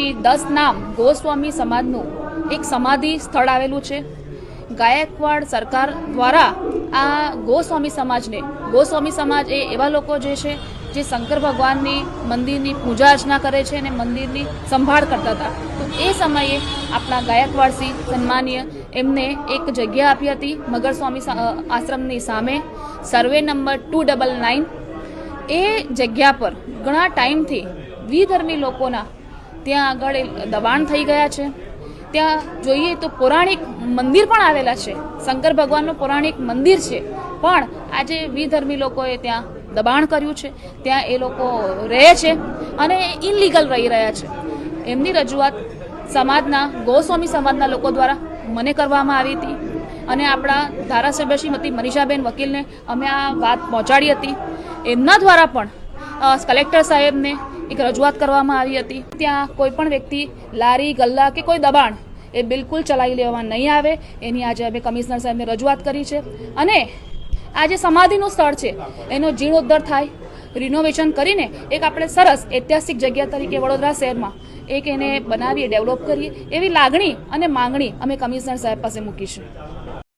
પછી દસ નામ ગોસ્વામી સમાજનું એક સમાધિ સ્થળ આવેલું છે. ગાયકવાડ સરકાર દ્વારા આ ગોસ્વામી સમાજને, ગોસ્વામી સમાજ એ એવા લોકો જે છે, જે શંકર ભગવાનની મંદિરની પૂજા અર્ચના કરે છે અને મંદિરની સંભાળ કરતા હતા. તો એ સમયે આપણા ગાયકવાડસિંહ સન્માનીય એમને એક જગ્યા આપી હતી મગર સ્વામી આશ્રમની સામે. Survey number two double nine. એ જગ્યા પર ઘણા ટાઈમથી દ્વિધર્મી લોકોના ત્યાં આગળ દબાણ થઈ ગયા છે. ત્યાં જોઈએ તો પૌરાણિક મંદિર પણ આવેલા છે. શંકર ભગવાનનું પૌરાણિક મંદિર છે. પણ આજે વિધર્મી લોકોએ ત્યાં દબાણ કર્યું છે. ત્યાં એ લોકો રહે છે અને ઇનલીગલ રહી રહ્યા છે. એમની રજૂઆત સમાજના, ગોસ્વામી સમાજના લોકો દ્વારા મને કરવામાં આવી હતી અને આપણા ધારાસભ્ય શ્રીમતી મનીષાબેન વકીલને અમે આ વાત પહોંચાડી હતી. એમના દ્વારા પણ કલેક્ટર સાહેબને એક રજૂઆત કરવામાં આવી હતી. ત્યાં કોઈ પણ વ્યક્તિ, લારી, ગલ્લા કે કોઈ દબાણ એ બિલકુલ ચલાવી લેવામાં નહીં આવે. એની આજે અમે કમિશનર સાહેબને રજૂઆત કરી છે. અને આ જે સમાધિનું સ્થળ છે, એનો જીર્ણોદ્ધાર થાય. રિનોવેશન કરીને એક આપણે સરસ ઐતિહાસિક જગ્યા તરીકે વડોદરા શહેરમાં એક એને બનાવીએ ડેવલપ કરીએ એવી લાગણી અને માંગણી અમે કમિશનર સાહેબ પાસે મૂકીશું